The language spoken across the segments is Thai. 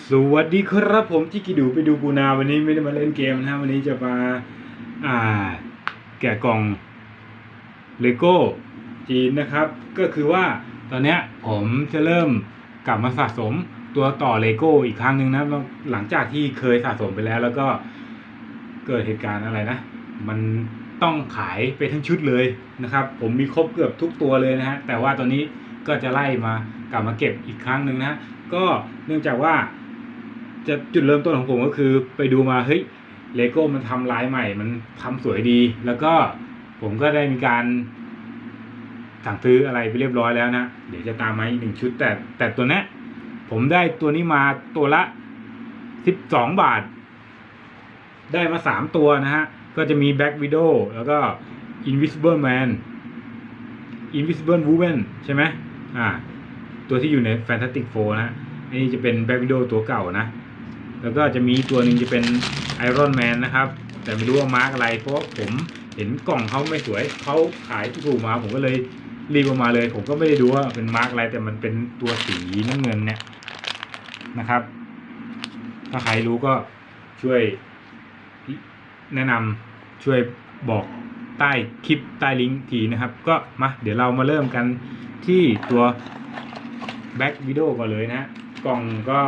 สวัสดีครับผมที่กิดูไปดูปูนาวันนี้ไม่ได้มาเล่นเกมนะฮะวันนี้จะมาอ่าแกะกล่องเลโก้จีนนะครับ ก็คือว่าตอนเนี้ยผมจะเริ่มกลับมาสะสมตัวต่อเลโก้อีกครั้งหนึ่งนะหลังจากที่เคยสะสมไปแล้ว แล้วก็เกิดเหตุการณ์อะไรนะ มันต้องขายไปทั้งชุดเลยนะครับ ผมมีครบเกือบทุกตัวเลยนะฮะแต่ว่าตอนนี้ก็จะไล่มากลับมาเก็บอีกครั้งหนึ่งนะฮะก็เนื่องจากว่า จะจุดเริ่มต้นของผมก็คือไปดูมาเฮ้ยเลโก้มันทำลายใหม่ มันทำสวยดี แล้วก็ผมก็ได้มีการสั่งซื้ออะไรไปเรียบร้อยแล้วนะ เดี๋ยวจะตามมาอีกหนึ่งชุด แต่แต่ตัวนี้ผมได้ตัวนี้มาตัวละสิบสองบาท ได้มาสามตัวนะฮะ ก็จะมี Black Widow แล้วก็ Invisible Man Invisible Woman ใช่ไหมอ่า ตัวที่อยู่ใน Fantastic Four นะฮะอันนี้จะเป็น Black Widow ตัวเก่านะ แล้วก็จะมีตัวหนึ่งจะเป็น Iron Man นนะครับ แต่ไม่รู้ว่ามาร์กอะไร เพราะผมเห็นกล่องเขาไม่สวยเขาขายถูกมาผมก็เลยรีบเออกมาเลย ผมก็ไม่ได้ดูว่าเป็นมาร์กอะไรแต่มันเป็นตัวสีน้ำเงินเนี่ยนะครับ ถ้าใครรู้ก็ช่วยแนะนำช่วยบอกใต้คลิปใต้ลิงก์ทีนะครับ ก็มาเดี๋ยวเรามาเริ่มกันที่ตัว Back Video ก่อนเลยนะฮะกล่องก็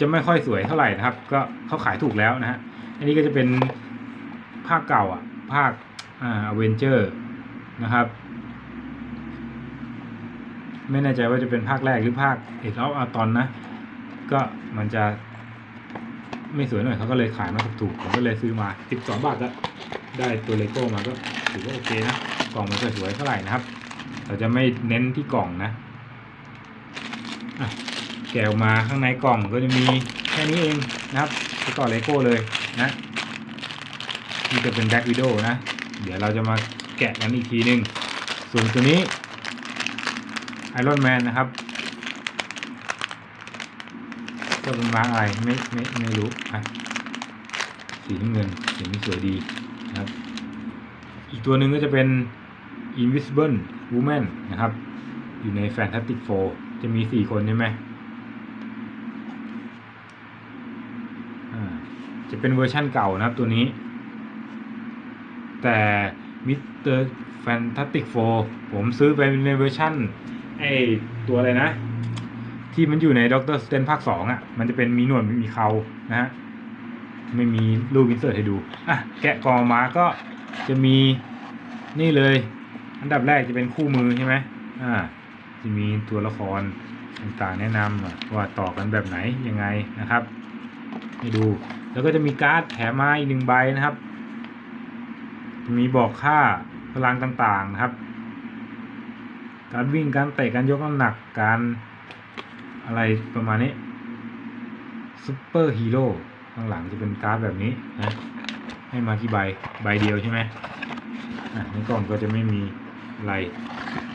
จะไม่ค่อยสวยเท่าไหร่นะครับ ก็เขาขายถูกแล้วนะฮะอันนี้ก็จะเป็นภาคเก่าอะภาคอ่าเวนเจอร์นะครับ ไม่แน่ใจว่าจะเป็นภาคแรกหรือภาคเอกออฟอาตอนนะ ก็มันจะไม่สวยหน่อยเขาก็เลยขายมาถูกๆผมก็เลยซื้อมา 12 บาทก็ได้ตัวเลโก้มาก็ถือว่าโอเคนะ กล่องมันสวยๆเท่าไหร่นะครับ เราจะไม่เน้นที่กล่องนะอะ แกะออกมาข้างในกล่องก็จะมีแค่นี้เองนะครับไปต่อเลโก้เลยนะนี่จะเป็นแบ็กวิดีโอนะ เดี๋ยวเราจะมาแกะกันอีกทีหนึง ส่วนตัวนี้ไอรอนแมนนะครับก็เป็นมาร์กอะไรไม่ไม่ไม่รู้อะสีน้ำเงินสีนี้สวยดีนะครับ อีกตัวหนึ่งก็จะเป็น Invisible Woman นะครับ อยู่ใน Fantastic Four จะมีสี่คนใช่ไหมอ่า จะเป็นเวอร์ชั่นเก่านะครับตัวนี้ แต่มิสเตอร์แฟนตาติกโฟผมซื้อไปในเวอร์ชั่นไอตัวอะไรนะ ที่มันอยู่ในด็อกเตอร์สเตนภาคสองอะ มันจะเป็นมีหนวดมีเขานะฮะ ไม่มีรูปอินเสิร์ตให้ดู อะ แกะกอมาก็จะมีนี่เลย อันดับแรกจะเป็นคู่มือใช่ไหมอ่า จะมีตัวละครต่างๆแนะนำว่าต่อกันแบบไหนยังไงนะครับ ให้ดู แล้วก็จะมีการ์ดแถมมาอีกหนึ่งใบนะครับ มีบอกค่าพลังต่างๆนะครับ การวิ่งการเตะการยกน้ำหนักการอะไรประมาณนี้ซูเปอร์ฮีโร่ข้างหลังจะเป็นการ์ดแบบนี้นะให้มากี่ใบใบเดียวใช่ไหมอะในกล่องก็จะไม่มีอะไร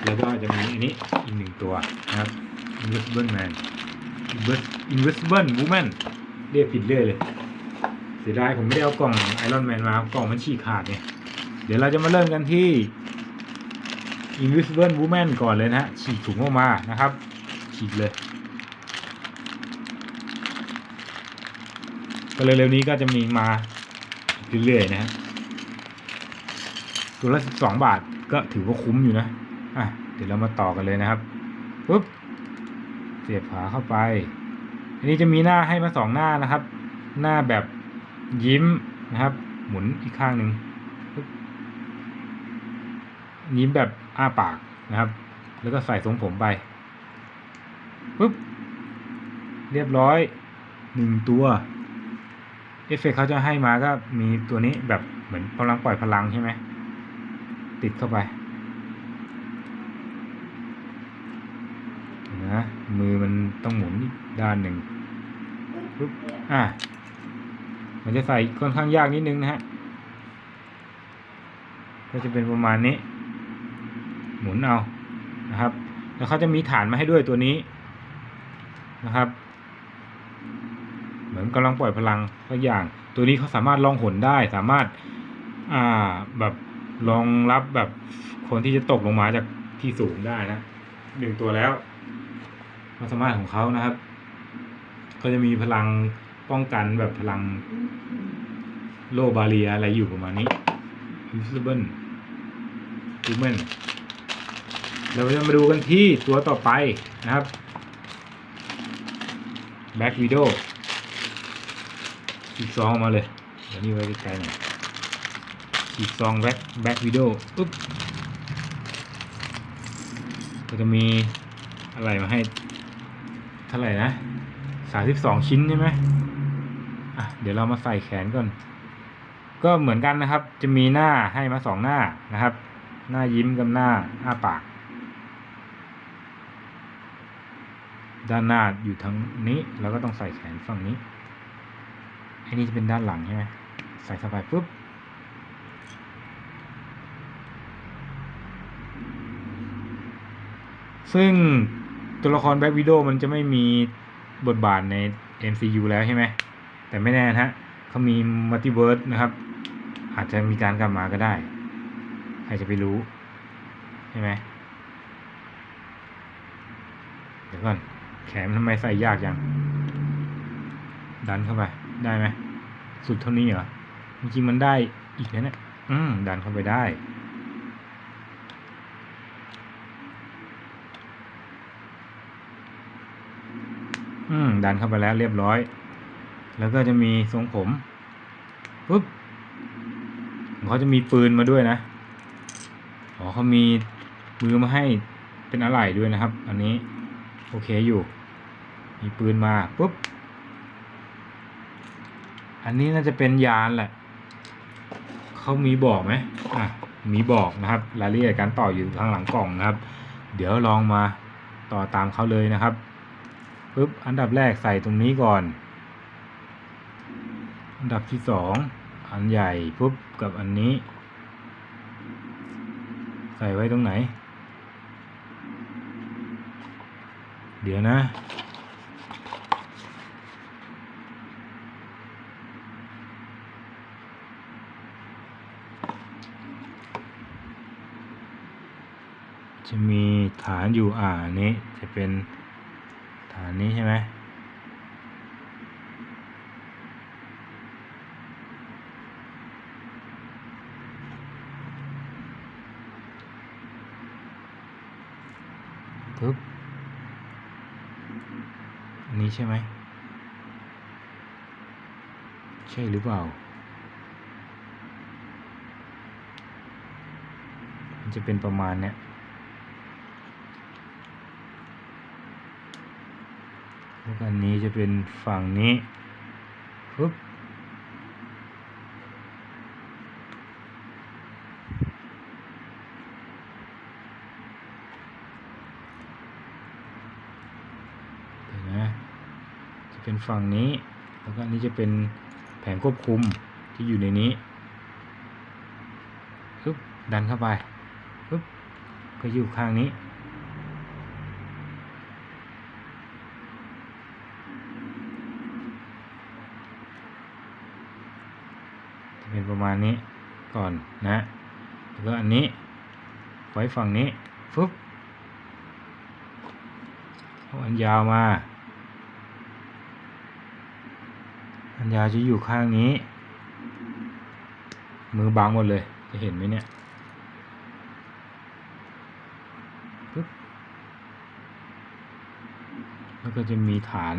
แล้วก็จะมีอันนี้อีกหนึ่งตัวนะครับ Invisible Man Invisible Woman เรียกผิดเรื่อยเลยเสียดายผมไม่ได้เอากล่องไอรอนแมนมากล่องมันฉีกขาดเนี่ย เดี๋ยวเราจะมาเริ่มกันที่ Invisible Woman ก่อนเลยนะฮะ ฉีกถุงออกมานะครับ ฉีกเลย ก็เร็วๆนี้ก็จะมีมาเรื่อยๆนะฮะ ตัวละสิบสองบาทก็ถือว่าคุ้มอยู่นะ อะ เดี๋ยวเรามาต่อกันเลยนะครับปุ๊บ เสียบฝาเข้าไป อันนี้จะมีหน้าให้มาสองหน้านะครับ หน้าแบบ ยิ้มนะครับ หมุนอีกข้างหนึ่งยิ้มแบบอ้าปากนะครับ แล้วก็ใส่ทรงผมไปปุ๊บเรียบร้อยหนึ่งตัวเอฟเฟกต์เขาจะให้มาก็มีตัวนี้แบบเหมือนกำลังปล่อยพลังใช่ไหมติดเข้าไปนะมือมันต้องหมุนด้านหนึ่งปุ๊บอะ มันจะใส่ค่อนข้างยากนิดนึงนะฮะ ก็จะเป็นประมาณนี้ หมุนเอานะครับ แล้วเขาจะมีฐานมาให้ด้วยตัวนี้นะครับ เหมือนกำลังปล่อยพลังสักอย่าง ตัวนี้เขาสามารถลองหนได้ สามารถอ่าแบบรองรับแบบคนที่จะตกลงมาจากที่สูงได้นะหนึ่งตัวแล้วความสามารถของเขานะครับ ก็จะมีพลังป้องกันแบบพลัง โลบาเรียอะไรอยู่ประมาณนี้ Invisible Human เราจะมาดูกันที่ตัวต่อไปนะครับ Back Widow อีกซองมาเลยเดี๋ยวนี้ไว้ใกล้ๆหน่อยอีกซอง Back Back Widow ปุ๊บก็จะมีอะไรมาให้เท่าไหร่นะสามสิบสองชิ้นใช่ไหมอะเดี๋ยวเรามาใส่แขนก่อน ก็เหมือนกันนะครับ จะมีหน้าให้มาสองหน้านะครับ หน้ายิ้มกับหน้าอ้าปาก ด้านหน้าอยู่ทางนี้เราก็ต้องใส่แขนฝั่งนี้อ้นี่จะเป็นด้านหลังใช่ไหมใส่เข้าไปปุ๊บซึ่งตัวละครแบ็กวิดโอมันจะไม่มีบทบาทใน MCU แล้วใช่ไหม แต่ไม่แน่นะฮะเขามีมัลติเวิร์สนะครับ อาจจะมีการกลับมาก็ได้ ใครจะไปรู้ใช่ไหมเดี๋ยวก่อนแขนมันทำไมใส่ยากจังดันเข้าไปได้ไหมสุดเท่านี้เหรอจริงๆมันได้อีกนะเนี่ยอืมดันเข้าไปได้อืมดันเข้าไปแล้วเรียบร้อย แล้วก็จะมีทรงผมปุ๊บ เขาจะมีปืนมาด้วยนะ อ๋อเขามีมือมาให้เป็นอะไหล่ด้วยนะครับ อันนี้โอเคอยู่ มีปืนมาปุ๊บ อันนี้น่าจะเป็นยานแหละ เขามีบอกไหมอะ มีบอกนะครับ รายละเอียดการต่ออยู่ข้างหลังกล่องนะครับ เดี๋ยวลองมาต่อตามเขาเลยนะครับปุ๊บ อันดับแรกใส่ตรงนี้ก่อน อันดับที่สอง อันใหญ่ปุ๊บกับอันนี้ ใส่ไว้ตรงไหน เดี๋ยวนะจะมีฐานอยู่อ่านนี้จะเป็นฐานนี้ใช่ไหม ปึ๊บอันนี้ใช่ไหม ใช่หรือเปล่า มันจะเป็นประมาณเนี้ยแล้วก็อันนี้จะเป็นฝั่งนี้ปึ๊บ เห็นไหมจะ เป็นฝั่งนี้ แล้วก็อันนี้จะเป็นแผงควบคุมที่อยู่ในนี้ปึ๊บดันเข้าไปปึ๊บก็อยู่ข้างนี้ จะเป็นประมาณนี้ก่อนนะแล้วก็อันนี้ ไว้ฝั่งนี้ฟึบเอาอันยาวมา อันยาจะอยู่ข้างนี้ มือบังหมดเลย จะเห็นไหมเนี่ยปึ๊บแล้วก็จะมีฐาน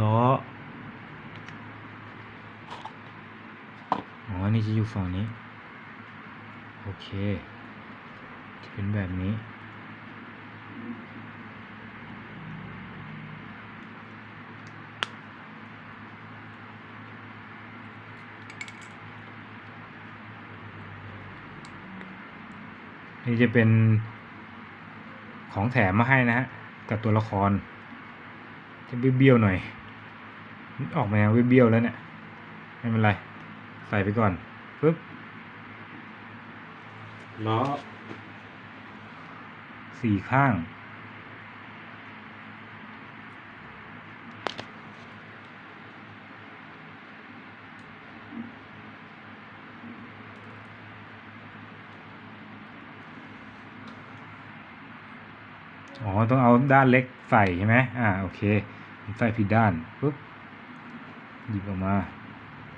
ล้ออ๋อนี่จะอยู่ฝั่งนี้ โอเค จะเป็นแบบนี้ นี่จะเป็นของแถมมาให้นะฮะกับตัวละคร จะเบี้ยวๆหน่อย ออกมาเบี้ยวๆแล้วเนี่ยไม่เป็นไร ใส่ไปก่อนปึ๊บล้อสี่ข้าง อ๋อ ต้องเอาด้านเล็กใส่ใช่ไหมอ่า โอเค ใส่ผิดด้าน ปุ๊บ หยิบออกมา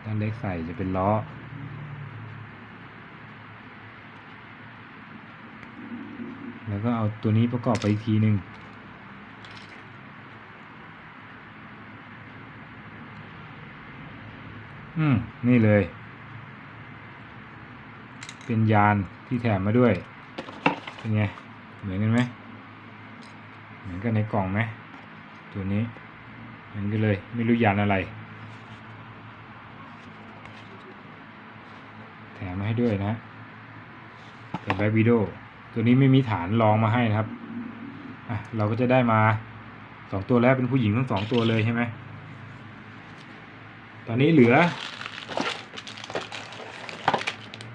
ด้านเล็กใส่จะเป็นล้อ แล้วก็เอาตัวนี้ประกอบไปอีกทีหนึ่งอืม นี่เลย เป็นยานที่แถมมาด้วย เป็นไง เหมือนกันไหม เหมือนกันในกล่องไหมตัวนี้เหมือนกันเลยไม่รู้ยานอะไร แถมมาให้ด้วยนะเป็นแบ็ควิดโอตัวนี้ไม่มีฐานรองมาให้นะครับอะเราก็จะได้มาสองตัวแล้วเป็นผู้หญิงทั้งสองตัวเลยใช่ไหมตอนนี้เหลือ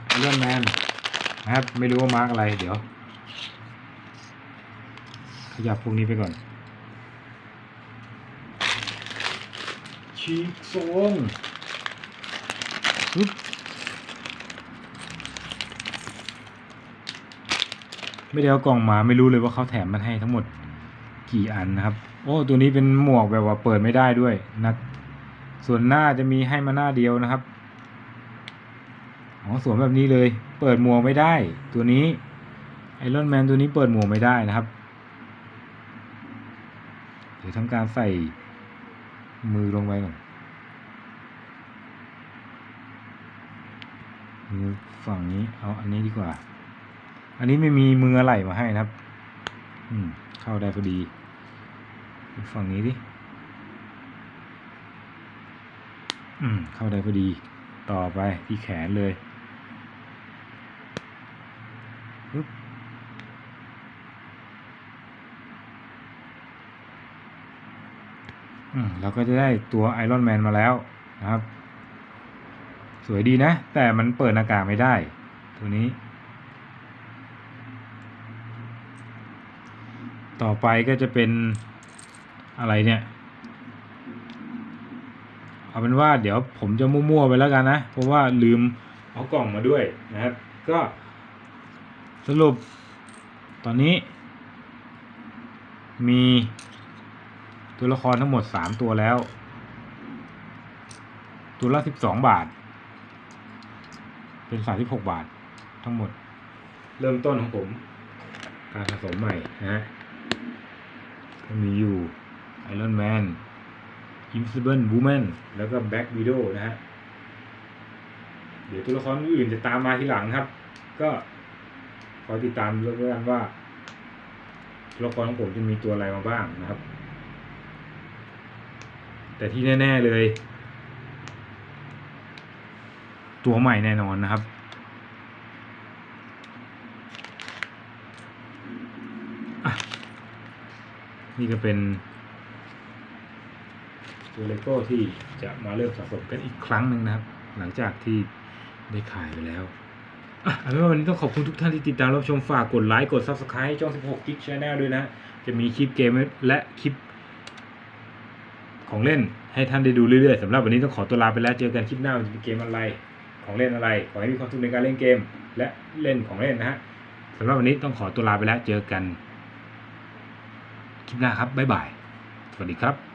ไอรอนแมนนะครับ ไม่รู้ว่ามาร์กอะไรเดี๋ยว ยับพวกนี้ไปก่อน ฉีกทรงปึ๊บไม่ได้เอากล่องมาไม่รู้เลยว่าเขาแถมมันให้ทั้งหมดกี่อันนะครับ โอ้ตัวนี้เป็นหมวกแบบว่าเปิดไม่ได้ด้วยนะส่วนหน้าจะมีให้มาหน้าเดียวนะครับอ๋อสวมแบบนี้เลย เปิดหมวกไม่ได้ ตัวนี้ไอรอนแมนตัวนี้เปิดหมวกไม่ได้นะครับ เดี๋ยวทำการใส่มือลงไปก่อนมือฝั่งนี้เอาอันนี้ดีกว่า อันนี้ไม่มีมืออะไรมาให้นะครับ อืม เข้าได้พอดี ฝั่งนี้ดิ อืม เข้าได้พอดี ต่อไปที่แขนเลยปึ๊บอืม เราก็จะได้ตัวไอรอนแมนมาแล้วนะครับ สวยดีนะ แต่มันเปิดหน้ากากไม่ได้ ตัวนี้ ต่อไปก็จะเป็นอะไรเนี่ย เอาเป็นว่าเดี๋ยวผมจะมั่วๆไปแล้วกันนะ เพราะว่าลืมเอากล่องมาด้วยนะครับ ก็สรุปตอนนี้มี ตัวละครทั้งหมดสามตัวแล้ว ตัวละสิบสองบาท เป็นสามสิบหกบาททั้งหมด เริ่มต้นของผม การสะสมใหม่นะฮะก็มีอยู่ Iron Man Invisible Woman แล้วก็ Black Widow นะฮะ เดี๋ยวตัวละครอื่นจะตามมาทีหลังครับ ก็คอยติดตามเรื่องกันว่าตัวละครของผมจะมีตัวอะไรมาบ้างนะครับ แต่ที่แน่ ๆ เลย ตัวใหม่แน่นอนนะครับ นี่ก็เป็น ตัวเลโก้ที่จะมาเริ่มสะสมกันอีกครั้งหนึ่งนะครับ หลังจากที่ได้ขายไปแล้วอะเอาเป็นว่าวันนี้ต้องขอบคุณทุกท่านที่ติดตามรับชมฝากกดไลค์ กด Subscribe ช่อง 16 g i g Channel ด้วยนะ จะมีคลิปเกมและคลิป ของเล่นให้ท่านได้ดูเรื่อยๆสำหรับวันนี้ต้องขอตัวลาไปแล้วเจอกันคลิปหน้าจะเป็นเกมอะไร ของเล่นอะไร ขอให้มีความสุขในการเล่นเกม และเล่นของเล่นนะฮะสำหรับวันนี้ต้องขอตัวลาไปแล้วเจอกัน คลิปหน้าครับบ๊ายบาย สวัสดีครับ